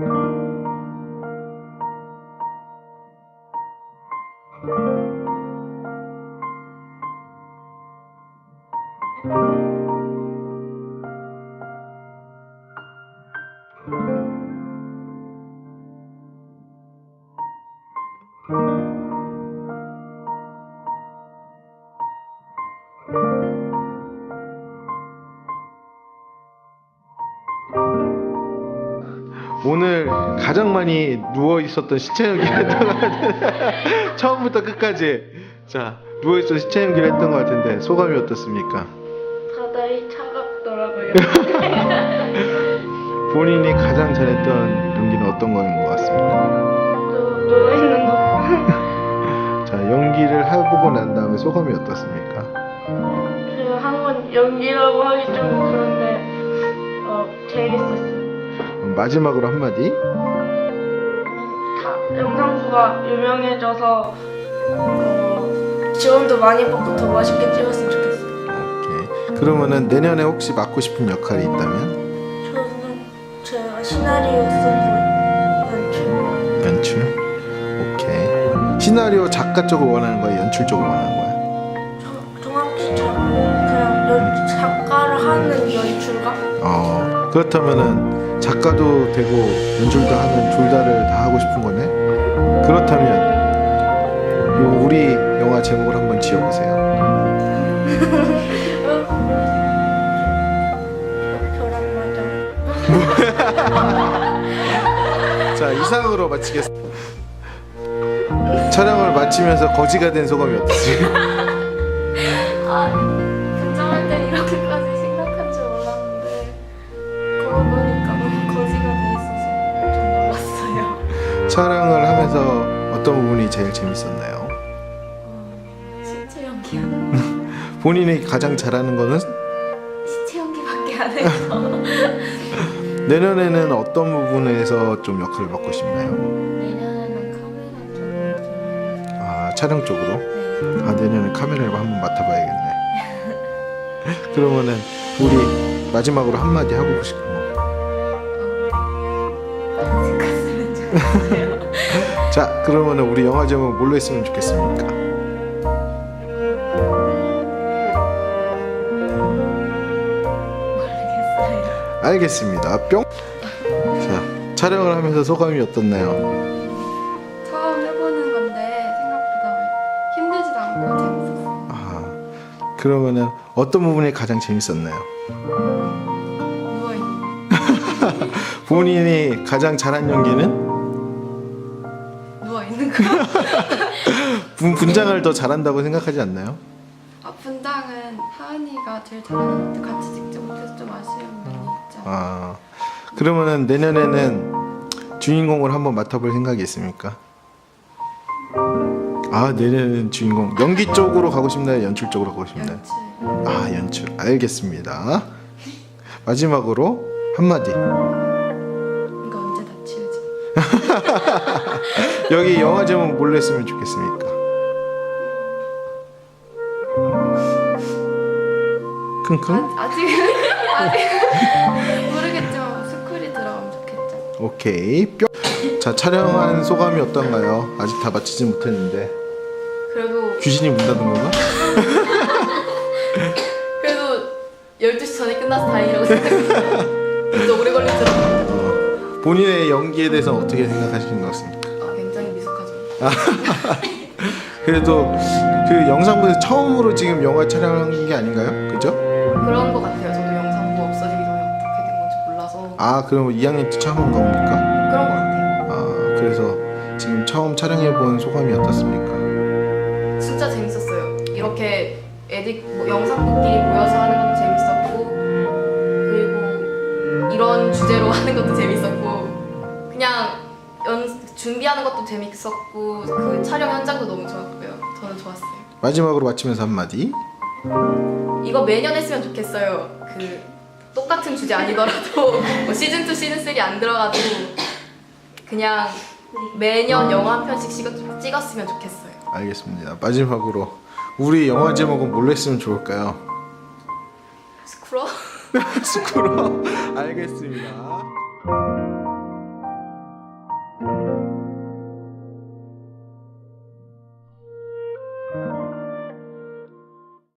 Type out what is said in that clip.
thank you. 오늘 가장 많이 누워 있었던 시체 연기를 했던 것 같은데 처음부터 끝까지 자 누워 있어 시체 연기를 했던 것 같은데 소감이 어떻습니까? 바다이 차갑더라고요. 본인이 가장 잘했던 연기는 어떤 거인 것 같습니까? 또 누워 있는 거. 자 연기를 해보고 난 다음에 소감이 어떻습니까? 제가 한번 연기라고 하기 좀 그런 마지막으로 한마디 다 영상부가 유명해져서 어, 지원도 많이 받고 더 멋있게 찍었으면 좋겠어요. 오케이 그러면은 내년에 혹시 맡고 싶은 역할이 있다면 저는 제가 시나리오 쓰고 연출. 연출 오케이 시나리오 작가 쪽을 원하는 거야 연출 쪽을 원하는 거야 저- 정확히 잘 그냥 연, 작가를 하는 연출가? 어 그렇다면은 작가도 되고 연출도 하는 둘 다를 다 하고 싶은 거네 그렇다면 요 우리 영화 제목을 한번 지어보세요. 자 이상으로 마치겠습니다 촬영을 마치면서 거지가 된 소감이 어떠세요? 부분이 제일 재밌었나요? 어, 시체 연기 본인이 가장 잘하는 거는 시체 연기밖에 안 해서 내년에는 어떤 부분에서 좀 역할을 맡고 싶나요? 내년에는 카메라 쪽으로 아 촬영 쪽으로? 네. 아 내년에 카메라를 한번 맡아봐야겠네. 그러면은 우리 마지막으로 한마디 하고 싶은 거. 생각하면 좋겠어요. 자 그러면은 우리 영화 제목 뭘로 했으면 좋겠습니까? 알겠습니다. 뿅. 자 촬영을 하면서 소감이 어떻나요? 처음 해보는 건데 생각보다 힘들지도 않고 재밌었어요. 아 그러면은 어떤 부분이 가장 재밌었나요? 누워있는 본인이 가장 잘한 연기는 있는 거. 분, 분장을 더 잘한다고 생각하지 않나요? 아, 분장은 하은이가 제일 잘하는 것 같아. 같이 직접 못해서 좀 아쉬운 면이 있죠. 아 그러면은 내년에는 주인공을 한번 맡아볼 생각이 있습니까? 아 내년에는 주인공 연기 쪽으로 가고 싶나요? 연출 쪽으로 가고 싶나요? 연출. 아 연출 알겠습니다. 마지막으로 한마디? 여기 영화 제목 뭘로 했으면 좋겠습니까? 킁킁 아, 아직 아직 모르겠지만 스쿨이 들어가면 좋겠죠. 오케이 뿅. 자 촬영한 소감이 어떤가요? 아직 다 마치지 못했는데 그래도 귀신이 문 닫은 건가? 그래도 12시 전에 끝나서 다행이라고 생각해요. 진짜 오래 걸릴 줄 알았는데. 어, 본인의 연기에 대해서 어떻게 생각하시는 것 같습니까? 아, 굉장히 미숙하죠. 그래도 그 영상부에서 처음으로 지금 영화 촬영한 게 아닌가요? 그죠? 그런 것 같아요. 저도 영상부 없어지기 전에 어떻게 된 건지 몰라서 아 그럼 2학년 때 처음 한 겁니까? 그런 것 같아요. 아 그래서 지금 처음 촬영해 본 소감이 어떻습니까? 진짜 재밌었어요. 이렇게 애들 뭐 영상부끼리 모여서 하는 것도 재밌었고 그리고 이런 주제로 하는 것도 재밌었고 그냥 연 준비하는 것도 재밌었고 그 촬영 현장도 너무 좋았고요. 저는 좋았어요. 마지막으로 마치면서 한마디 이거 매년 했으면 좋겠어요. 그 똑같은 주제 아니더라도 뭐 시즌 2, 시즌 3 안 들어가도 그냥 매년 영화 한 편씩 찍었, 찍었으면 좋겠어요. 알겠습니다 마지막으로 우리 영화 제목은 뭘로 했으면 좋을까요? 스크롤? 스쿠로 알겠습니다